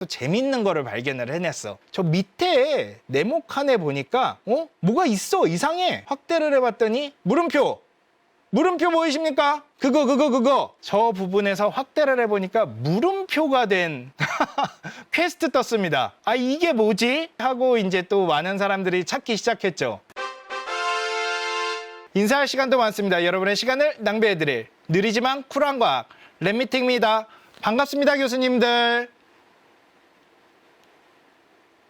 또 재밌는 거를 발견을 해냈어. 저 밑에 네모 칸에 보니까 어 뭐가 있어 이상해. 확대를 해봤더니 물음표. 물음표 보이십니까? 그거 그거 그거 저 부분에서 확대를 해보니까 물음표가 된 퀘스트 떴습니다. 아 이게 뭐지? 하고 이제 또 많은 사람들이 찾기 시작했죠. 인사할 시간도 많습니다. 여러분의 시간을 낭비해드릴 느리지만 쿨한 과학 랩미팅입니다. 반갑습니다, 교수님들.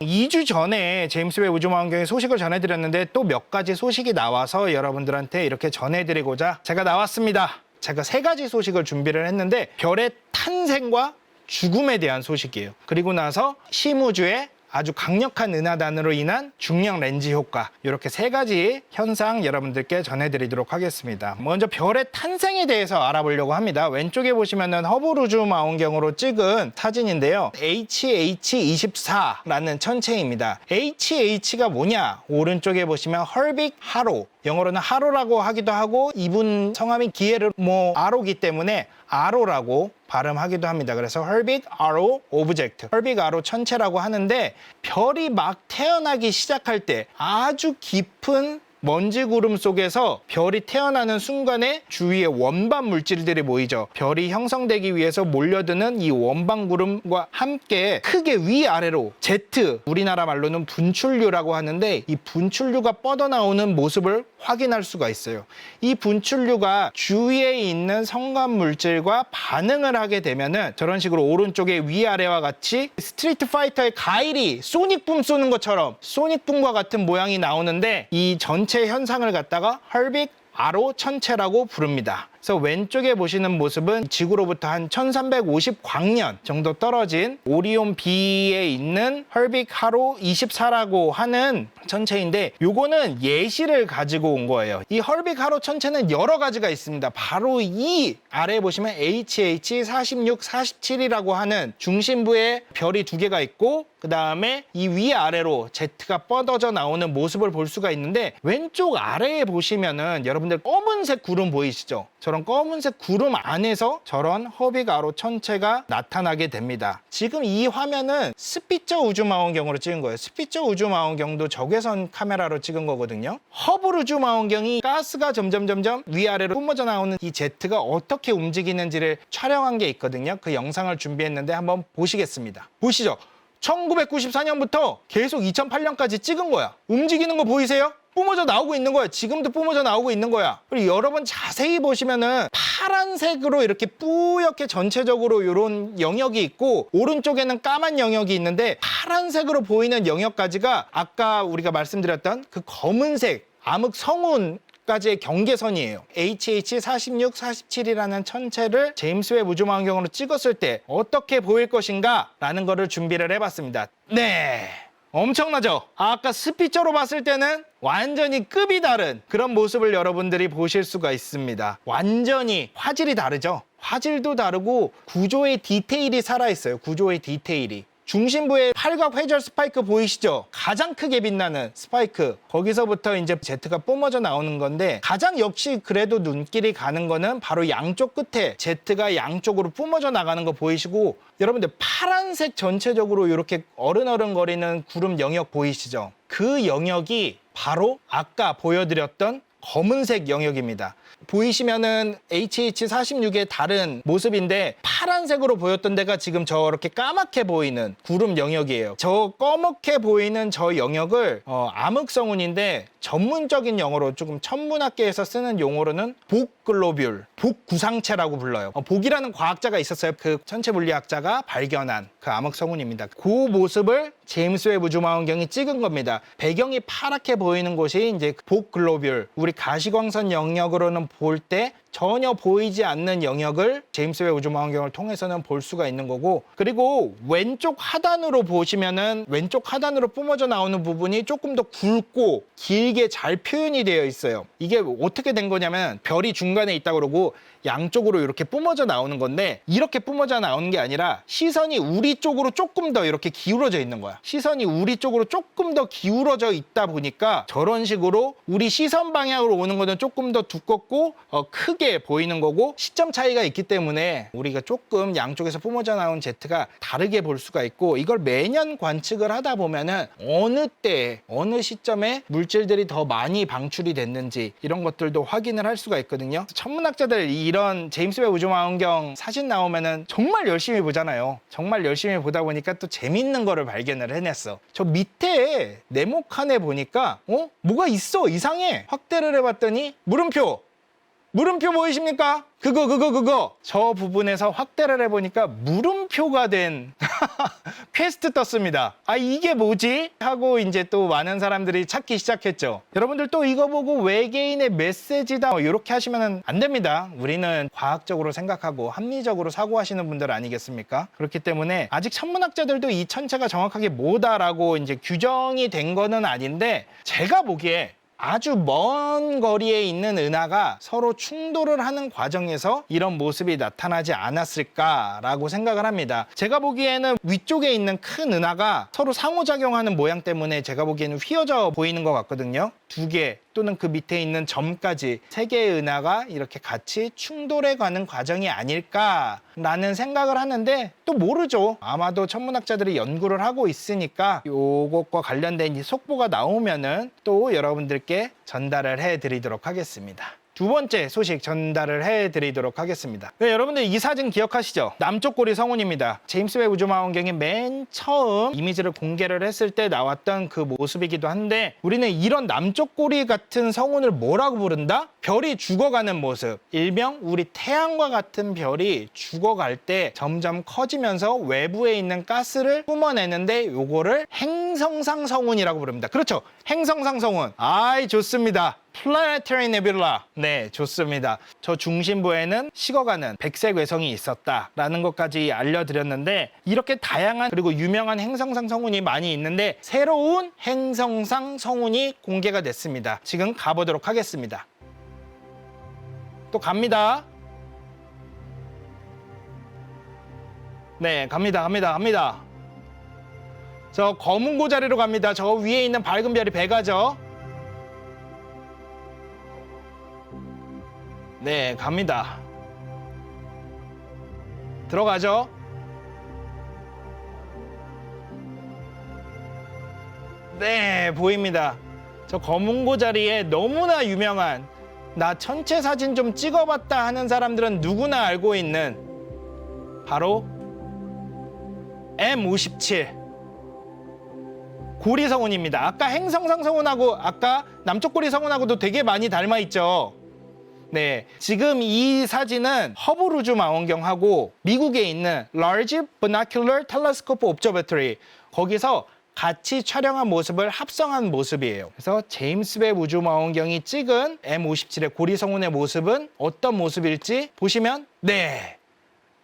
2주 전에 제임스 웹 우주망원경의 소식을 전해드렸는데 또 몇 가지 소식이 나와서 여러분들한테 이렇게 전해드리고자 제가 나왔습니다. 제가 세 가지 소식을 준비를 했는데 별의 탄생과 죽음에 대한 소식이에요. 그리고 나서 심우주의 아주 강력한 은하단으로 인한 중력 렌즈 효과 이렇게 세 가지 현상 여러분들께 전해드리도록 하겠습니다. 먼저 별의 탄생에 대해서 알아보려고 합니다. 왼쪽에 보시면은 허블 우주 망원경으로 찍은 사진인데요. HH24라는 천체입니다. HH가 뭐냐? 오른쪽에 보시면 헐빅 하로 영어로는 하로라고 하기도 하고 이분 성함이 기에르 뭐 아로기 때문에 아로라고 발음하기도 합니다. 그래서 헐빅 아로 오브젝트, 헐빅 아로 천체라고 하는데 별이 막 태어나기 시작할 때 아주 깊은 먼지 구름 속에서 별이 태어나는 순간에 주위에 원반 물질들이 모이죠. 별이 형성되기 위해서 몰려드는 이 원반 구름과 함께 크게 위아래로 제트, 우리나라 말로는 분출류라고 하는데 이 분출류가 뻗어나오는 모습을 확인할 수가 있어요. 이 분출류가 주위에 있는 성간 물질과 반응을 하게 되면은 저런 식으로 오른쪽에 위아래와 같이 스트리트 파이터의 가일이 소닉붐 쏘는 것처럼 소닉붐과 같은 모양이 나오는데 이 전체 현상을 갖다가 헐빅 아로 천체라고 부릅니다. 그래서 왼쪽에 보시는 모습은 지구로부터 한 1350광년 정도 떨어진 오리온 B에 있는 헐빅 하로 24라고 하는 천체인데 요거는 예시를 가지고 온 거예요. 이 헐빅 하로 천체는 여러 가지가 있습니다. 바로 이 아래에 보시면 HH 46, 47이라고 하는 중심부에 별이 두 개가 있고 그 다음에 이 위아래로 Z가 뻗어져 나오는 모습을 볼 수가 있는데 왼쪽 아래에 보시면은 여러분들 검은색 구름 보이시죠? 저런 검은색 구름 안에서 저런 허비가로 천체가 나타나게 됩니다. 지금 이 화면은 스피처 우주망원경으로 찍은 거예요. 스피처 우주망원경도 적외선 카메라로 찍은 거거든요. 허블 우주망원경이 가스가 점점 점점 위아래로 뿜어져 나오는 이 제트가 어떻게 움직이는지를 촬영한 게 있거든요. 그 영상을 준비했는데 한번 보시겠습니다. 보시죠. 1994년부터 계속 2008년까지 찍은 거야. 움직이는 거 보이세요? 뿜어져 나오고 있는 거야. 지금도 뿜어져 나오고 있는 거야. 그리고 여러분 자세히 보시면은 파란색으로 이렇게 뿌옇게 전체적으로 이런 영역이 있고 오른쪽에는 까만 영역이 있는데 파란색으로 보이는 영역까지가 아까 우리가 말씀드렸던 그 검은색 암흑 성운 까지의 경계선이에요. HH 46, 47이라는 천체를 제임스 웹 우주망원경으로 찍었을 때 어떻게 보일 것인가 라는 거를 준비를 해봤습니다. 네. 엄청나죠? 아까 스피처로 봤을 때는 완전히 급이 다른 그런 모습을 여러분들이 보실 수가 있습니다. 완전히 화질이 다르죠? 화질도 다르고 구조의 디테일이 살아있어요. 구조의 디테일이. 중심부에 팔각 회절 스파이크 보이시죠? 가장 크게 빛나는 스파이크. 거기서부터 이제 제트가 뿜어져 나오는 건데 가장 역시 그래도 눈길이 가는 거는 바로 양쪽 끝에 제트가 양쪽으로 뿜어져 나가는 거 보이시고 여러분들 파란색 전체적으로 이렇게 어른어른거리는 구름 영역 보이시죠? 그 영역이 바로 아까 보여드렸던 검은색 영역입니다. 보이시면은 HH46의 다른 모습인데 파란색으로 보였던 데가 지금 저렇게 까맣게 보이는 구름 영역이에요. 저 꺼멓게 보이는 저 영역을 어, 암흑성운인데 전문적인 용어로 조금 천문학계에서 쓰는 용어로는 복글로뷸, 복구상체라고 불러요. 어, 복이라는 과학자가 있었어요. 그 천체 물리학자가 발견한 그 암흑성운입니다. 그 모습을 제임스 웹 우주망원경이 찍은 겁니다. 배경이 파랗게 보이는 곳이 이제 복글로뷸, 우리 가시광선 영역으로는 볼 때 전혀 보이지 않는 영역을 제임스 웹 우주망원경을 통해서는 볼 수가 있는 거고 그리고 왼쪽 하단으로 보시면은 왼쪽 하단으로 뿜어져 나오는 부분이 조금 더 굵고 길게 잘 표현이 되어 있어요. 이게 어떻게 된 거냐면 별이 중간에 있다 그러고 양쪽으로 이렇게 뿜어져 나오는 건데 이렇게 뿜어져 나오는 게 아니라 시선이 우리 쪽으로 조금 더 이렇게 기울어져 있는 거야. 시선이 우리 쪽으로 조금 더 기울어져 있다 보니까 저런 식으로 우리 시선 방향으로 오는 거는 조금 더 두껍고 어, 크게 보이는 거고 시점 차이가 있기 때문에 우리가 조금 양쪽에서 뿜어져 나온 제트가 다르게 볼 수가 있고 이걸 매년 관측을 하다 보면은 어느 때 어느 시점에 물질들이 더 많이 방출이 됐는지 이런 것들도 확인을 할 수가 있거든요. 천문학자들 이런 제임스 웹 우주망원경 사진 나오면은 정말 열심히 보잖아요. 정말 열심히 보다 보니까 또 재밌는 거를 발견을 해냈어. 저 밑에 네모 칸에 보니까 어 뭐가 있어 이상해. 확대를 해봤더니 물음표 물음표 보이십니까? 그거 그거 그거 저 부분에서 확대를 해보니까 물음표가 된 퀘스트 떴습니다. 아 이게 뭐지? 하고 이제 또 많은 사람들이 찾기 시작했죠. 여러분들 또 이거 보고 외계인의 메시지다 뭐 이렇게 하시면 안 됩니다. 우리는 과학적으로 생각하고 합리적으로 사고하시는 분들 아니겠습니까? 그렇기 때문에 아직 천문학자들도 이 천체가 정확하게 뭐다라고 이제 규정이 된 거는 아닌데 제가 보기에 아주 먼 거리에 있는 은하가 서로 충돌을 하는 과정에서 이런 모습이 나타나지 않았을까라고 생각을 합니다. 제가 보기에는 위쪽에 있는 큰 은하가 서로 상호작용하는 모양 때문에 제가 보기에는 휘어져 보이는 것 같거든요. 두 개 또는 그 밑에 있는 점까지 세 개의 은하가 이렇게 같이 충돌해 가는 과정이 아닐까라는 생각을 하는데 또 모르죠. 아마도 천문학자들이 연구를 하고 있으니까 요것과 관련된 이 속보가 나오면은 또 여러분들께 전달을 해 드리도록 하겠습니다. 두 번째 소식 전달을 해드리도록 하겠습니다. 네, 여러분들 이 사진 기억하시죠? 남쪽 고리 성운입니다. 제임스 웹 우주망원경이 맨 처음 이미지를 공개를 했을 때 나왔던 그 모습이기도 한데 우리는 이런 남쪽 고리 같은 성운을 뭐라고 부른다? 별이 죽어가는 모습. 일명 우리 태양과 같은 별이 죽어갈 때 점점 커지면서 외부에 있는 가스를 뿜어내는데 요거를 행성상 성운이라고 부릅니다. 그렇죠. 행성상 성운. 아이 좋습니다. 플라네터리 네뷸라. 네, 좋습니다. 저 중심부에는 식어가는 백색 외성이 있었다라는 것까지 알려드렸는데 이렇게 다양한 그리고 유명한 행성상 성운이 많이 있는데 새로운 행성상 성운이 공개가 됐습니다. 지금 가보도록 하겠습니다. 또 갑니다. 네, 갑니다, 갑니다, 갑니다. 저 검은 고자리로 갑니다. 저 위에 있는 밝은 별이 배가죠. 네, 갑니다. 들어가죠. 네, 보입니다. 저 검은 고자리에 너무나 유명한 나 천체 사진 좀 찍어봤다 하는 사람들은 누구나 알고 있는 바로 M57 고리 성운입니다. 아까 행성상 성운하고 아까 남쪽 고리 성운하고도 되게 많이 닮아 있죠. 네, 지금 이 사진은 허블 우주 망원경하고 미국에 있는 Large Binocular Telescope Observatory 거기서 같이 촬영한 모습을 합성한 모습이에요. 그래서 제임스 웹 우주 망원경이 찍은 M57의 고리 성운의 모습은 어떤 모습일지 보시면 네.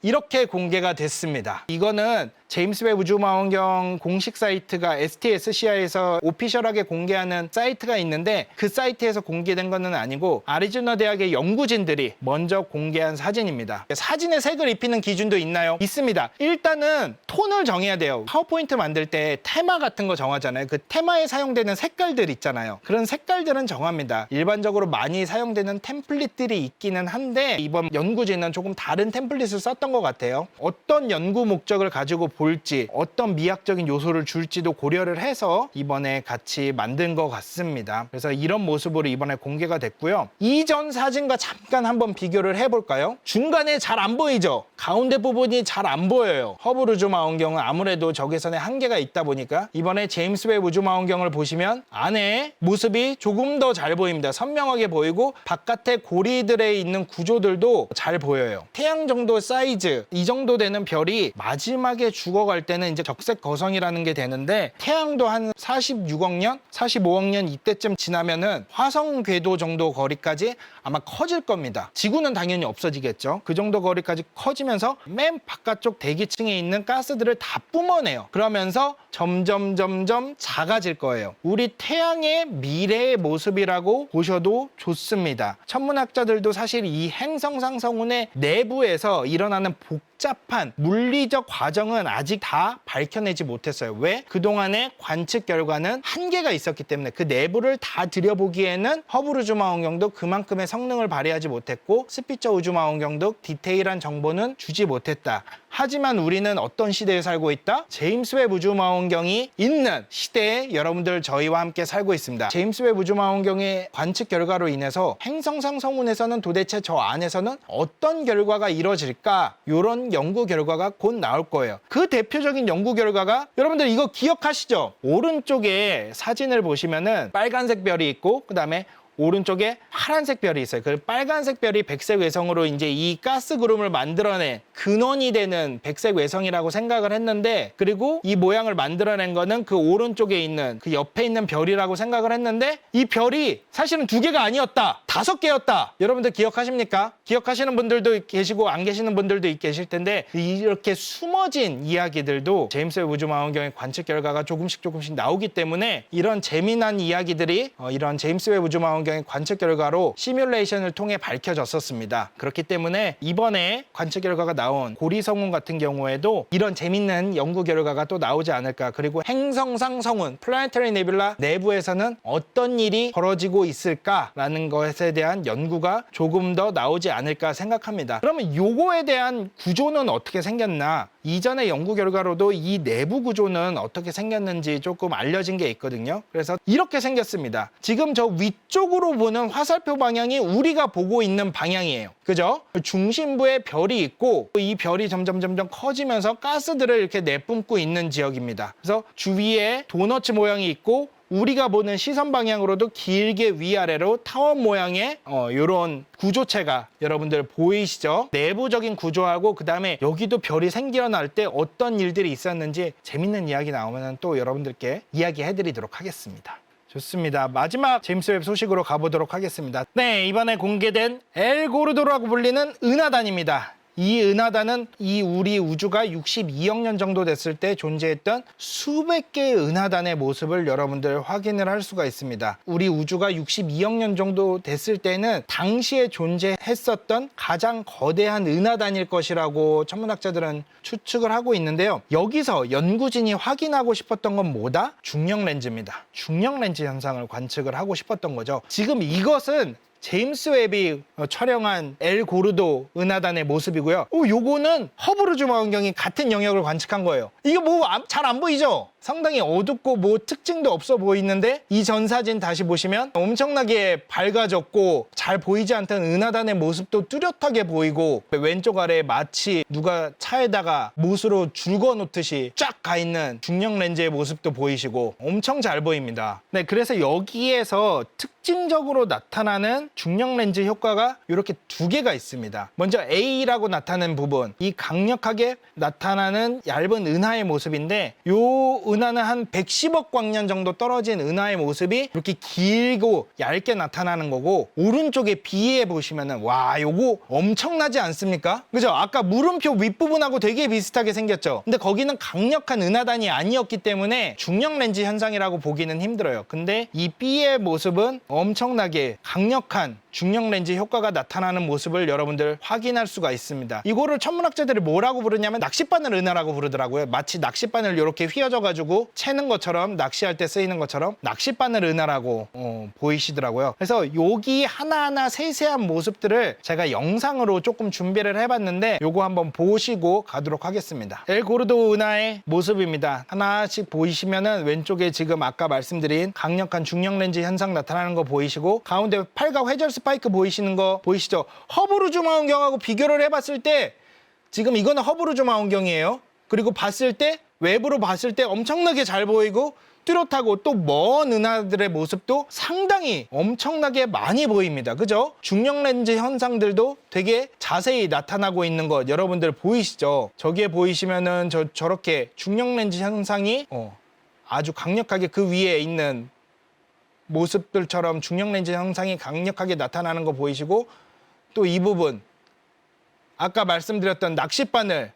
이렇게 공개가 됐습니다. 이거는 제임스 웹 우주망원경 공식 사이트가 STSCI에서 오피셜하게 공개하는 사이트가 있는데 그 사이트에서 공개된 것은 아니고 아리조나 대학의 연구진들이 먼저 공개한 사진입니다. 사진에 색을 입히는 기준도 있나요? 있습니다. 일단은 톤을 정해야 돼요. 파워포인트 만들 때 테마 같은 거 정하잖아요. 그 테마에 사용되는 색깔들 있잖아요. 그런 색깔들은 정합니다. 일반적으로 많이 사용되는 템플릿들이 있기는 한데 이번 연구진은 조금 다른 템플릿을 썼던 것 같아요. 어떤 연구 목적을 가지고 볼지 어떤 미학적인 요소를 줄지도 고려를 해서 이번에 같이 만든 것 같습니다. 그래서 이런 모습으로 이번에 공개가 됐고요. 이전 사진과 잠깐 한번 비교를 해볼까요? 중간에 잘 안 보이죠? 가운데 부분이 잘 안 보여요. 허블 우주 망원경은 아무래도 적외선에 한계가 있다 보니까 이번에 제임스 웹 우주 망원경을 보시면 안에 모습이 조금 더 잘 보입니다. 선명하게 보이고 바깥에 고리들에 있는 구조들도 잘 보여요. 태양 정도 사이즈 이 정도 되는 별이 마지막에 죽어갈 때는 이제 적색 거성이라는 게 되는데 태양도 한 46억 년, 45억 년 이때쯤 지나면은 화성 궤도 정도 거리까지 아마 커질 겁니다. 지구는 당연히 없어지겠죠. 그 정도 거리까지 커지면서 맨 바깥쪽 대기층에 있는 가스들을 다 뿜어내요. 그러면서 점점 점점 작아질 거예요. 우리 태양의 미래의 모습이라고 보셔도 좋습니다. 천문학자들도 사실 이 행성상 성운의 내부에서 일어나는 복 잡한 물리적 과정은 아직 다 밝혀내지 못했어요. 왜? 그동안의 관측 결과는 한계가 있었기 때문에 그 내부를 다 들여보기에는 허블 우주망 원경도 그만큼의 성능을 발휘하지 못했고 스피처 우주망 원경도 디테일한 정보는 주지 못했다. 하지만 우리는 어떤 시대에 살고 있다? 제임스 웹 우주망 원경이 있는 시대에 여러분들 저희와 함께 살고 있습니다. 제임스 웹 우주망 원경의 관측 결과로 인해서 행성상 성운에서는 도대체 저 안에서는 어떤 결과가 이루어질까? 이런 연구 결과가 곧 나올 거예요. 그 대표적인 연구 결과가 여러분들 이거 기억하시죠? 오른쪽에 사진을 보시면은 빨간색 별이 있고 그다음에 오른쪽에 파란색 별이 있어요. 그 빨간색 별이 백색 외성으로 이제 이 가스 구름을 만들어낸 근원이 되는 백색 외성이라고 생각을 했는데 그리고 이 모양을 만들어낸 거는 그 오른쪽에 있는 그 옆에 있는 별이라고 생각을 했는데 이 별이 사실은 두 개가 아니었다. 다섯 개였다. 여러분들 기억하십니까? 기억하시는 분들도 계시고 안 계시는 분들도 계실 텐데 이렇게 숨어진 이야기들도 제임스 웹 우주망원경의 관측 결과가 조금씩 조금씩 나오기 때문에 이런 재미난 이야기들이 어, 이런 제임스 웹 우주망원경의 관측 결과로 시뮬레이션을 통해 밝혀졌었습니다. 그렇기 때문에 이번에 관측 결과가 나온 고리성운 같은 경우에도 이런 재밌는 연구 결과가 또 나오지 않을까. 그리고 행성상 성운 플라네터리 네뷸라 내부에서는 어떤 일이 벌어지고 있을까라는 것에 대한 연구가 조금 더 나오지 않을까 생각합니다. 그러면 요거에 대한 구조는 어떻게 생겼나? 이전의 연구 결과로도 이 내부 구조는 어떻게 생겼는지 조금 알려진 게 있거든요. 그래서 이렇게 생겼습니다. 지금 저 위쪽으로 보는 화살표 방향이 우리가 보고 있는 방향이에요. 그죠? 중심부에 별이 있고 이 별이 점점 점점 커지면서 가스들을 이렇게 내뿜고 있는 지역입니다. 그래서 주위에 도너츠 모양이 있고 우리가 보는 시선 방향으로도 길게 위아래로 타원 모양의 어, 이런 구조체가 여러분들 보이시죠? 내부적인 구조하고 그 다음에 여기도 별이 생겨날 때 어떤 일들이 있었는지 재밌는 이야기 나오면 또 여러분들께 이야기해드리도록 하겠습니다. 좋습니다. 마지막 제임스 웹 소식으로 가보도록 하겠습니다. 네, 이번에 공개된 엘고르도라고 불리는 은하단입니다. 이 은하단은 이 우리 우주가 62억 년 정도 됐을 때 존재했던 수백 개의 은하단의 모습을 여러분들 확인을 할 수가 있습니다. 우리 우주가 62억 년 정도 됐을 때는 당시에 존재했었던 가장 거대한 은하단일 것이라고 천문학자들은 추측을 하고 있는데요. 여기서 연구진이 확인하고 싶었던 건 뭐다? 중력 렌즈입니다. 중력 렌즈 현상을 관측을 하고 싶었던 거죠. 지금 이것은 제임스 웹이 어, 촬영한 엘 고르도 은하단의 모습이고요. 오, 요거는 허블 우주 망원경이 같은 영역을 관측한 거예요. 이게 뭐 잘안 보이죠? 상당히 어둡고 뭐 특징도 없어 보이는데 이 전 사진 다시 보시면 엄청나게 밝아졌고 잘 보이지 않던 은하단의 모습도 뚜렷하게 보이고 왼쪽 아래에 마치 누가 차에다가 못으로 줄거 놓듯이 쫙 가 있는 중력 렌즈의 모습도 보이시고 엄청 잘 보입니다. 네, 그래서 여기에서 특징적으로 나타나는 중력 렌즈 효과가 이렇게 두 개가 있습니다. 먼저 A라고 나타나는 부분, 이 강력하게 나타나는 얇은 은하의 모습인데 이 은하는 한 110억 광년 정도 떨어진 은하의 모습이 이렇게 길고 얇게 나타나는 거고 오른쪽에 B에 보시면은 와 요거 엄청나지 않습니까? 그죠? 아까 물음표 윗부분하고 되게 비슷하게 생겼죠? 근데 거기는 강력한 은하단이 아니었기 때문에 중력 렌즈 현상이라고 보기는 힘들어요. 근데 이 B의 모습은 엄청나게 강력한 중력 렌즈 효과가 나타나는 모습을 여러분들 확인할 수가 있습니다. 이거를 천문학자들이 뭐라고 부르냐면 낚싯바늘 은하라고 부르더라고요. 마치 낚싯바늘 이렇게 휘어져 가지고 채는 것처럼 낚시할 때 쓰이는 것처럼 낚싯바늘 은하라고 어, 보이시더라고요. 그래서 여기 하나하나 세세한 모습들을 제가 영상으로 조금 준비를 해봤는데 요거 한번 보시고 가도록 하겠습니다. 엘고르도 은하의 모습입니다. 하나씩 보이시면은 왼쪽에 지금 아까 말씀드린 강력한 중력 렌즈 현상 나타나는 거 보이시고 가운데 팔과 회절 스파이크 보이시는 거 보이시죠? 우주 망원경하고 비교를 해봤을 때 지금 이거는 우주 망원경이에요. 그리고 봤을 때 외부로 봤을 때 엄청나게 잘 보이고 뚜렷하고 또 먼 은하들의 모습도 상당히 엄청나게 많이 보입니다. 그죠? 중력 렌즈 현상들도 되게 자세히 나타나고 있는 것 여러분들 보이시죠? 저기에 보이시면은 저 저렇게 중력 렌즈 현상이 어, 아주 강력하게 그 위에 있는 모습들처럼 중력 렌즈 현상이 강력하게 나타나는 거 보이시고 또 이 부분 아까 말씀드렸던 낚싯바늘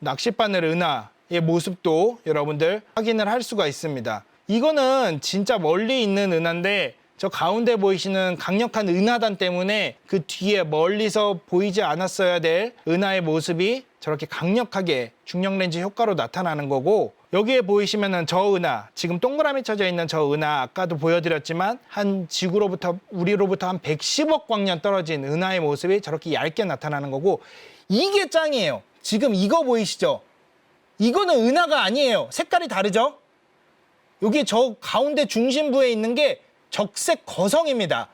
낚싯바늘 은하의 모습도 여러분들 확인을 할 수가 있습니다. 이거는 진짜 멀리 있는 은하인데 저 가운데 보이시는 강력한 은하단 때문에 그 뒤에 멀리서 보이지 않았어야 될 은하의 모습이 저렇게 강력하게 중력 렌즈 효과로 나타나는 거고 여기에 보이시면은 저 은하 지금 동그라미 쳐져 있는 저 은하 아까도 보여드렸지만 한 지구로부터 우리로부터 한 110억 광년 떨어진 은하의 모습이 저렇게 얇게 나타나는 거고 이게 짱이에요. 지금 이거 보이시죠? 이거는 은하가 아니에요. 색깔이 다르죠? 여기 저 가운데 중심부에 있는 게 적색 거성입니다.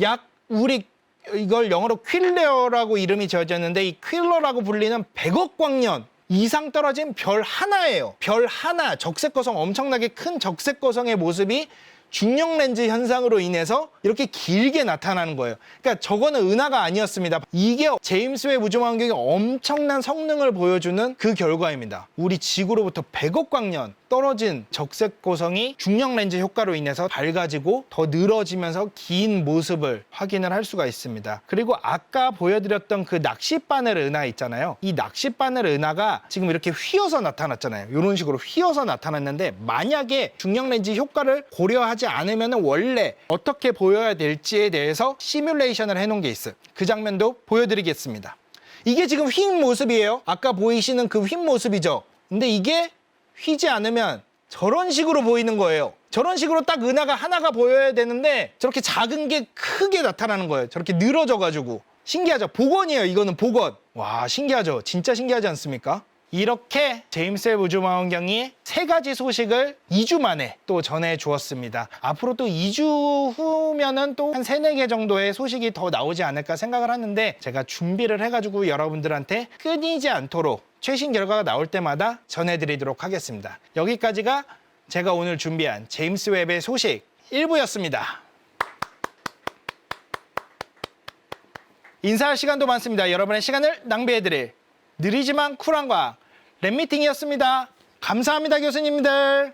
약 우리 이걸 영어로 퀼레어라고 이름이 지어졌는데 이 퀼러라고 불리는 100억 광년 이상 떨어진 별 하나예요. 별 하나 적색 거성 엄청나게 큰 적색 거성의 모습이 중력 렌즈 현상으로 인해서 이렇게 길게 나타나는 거예요. 그러니까 저거는 은하가 아니었습니다. 이게 제임스 웹 우주망원경이 엄청난 성능을 보여주는 그 결과입니다. 우리 지구로부터 100억 광년 떨어진 적색 고성이 중력 렌즈 효과로 인해서 밝아지고 더 늘어지면서 긴 모습을 확인을 할 수가 있습니다. 그리고 아까 보여드렸던 그 낚싯바늘 은하 있잖아요. 이 낚싯바늘 은하가 지금 이렇게 휘어서 나타났잖아요. 이런 식으로 휘어서 나타났는데 만약에 중력 렌즈 효과를 고려하지 않으면 원래 어떻게 보여야 될지에 대해서 시뮬레이션을 해놓은 게 있어요. 그 장면도 보여드리겠습니다. 이게 지금 휜 모습이에요. 아까 보이시는 그휜 모습이죠. 근데 이게 휘지 않으면 저런 식으로 보이는 거예요. 저런 식으로 딱 은하가 하나가 보여야 되는데 저렇게 작은 게 크게 나타나는 거예요. 저렇게 늘어져가지고. 신기하죠? 복원이에요. 이거는 복원. 와, 신기하죠? 진짜 신기하지 않습니까? 이렇게 제임스 웹 우주 망원경이 세 가지 소식을 2주 만에 또 전해 주었습니다. 앞으로 또 2주 후면은 또한 세네 개 정도의 소식이 더 나오지 않을까 생각을 하는데 제가 준비를 해가지고 여러분들한테 끊이지 않도록 최신 결과가 나올 때마다 전해드리도록 하겠습니다. 여기까지가 제가 오늘 준비한 제임스 웹의 소식 1부였습니다. 인사할 시간도 많습니다. 여러분의 시간을 낭비해드릴 느리지만 쿨한 과학 랩미팅이었습니다. 감사합니다, 교수님들.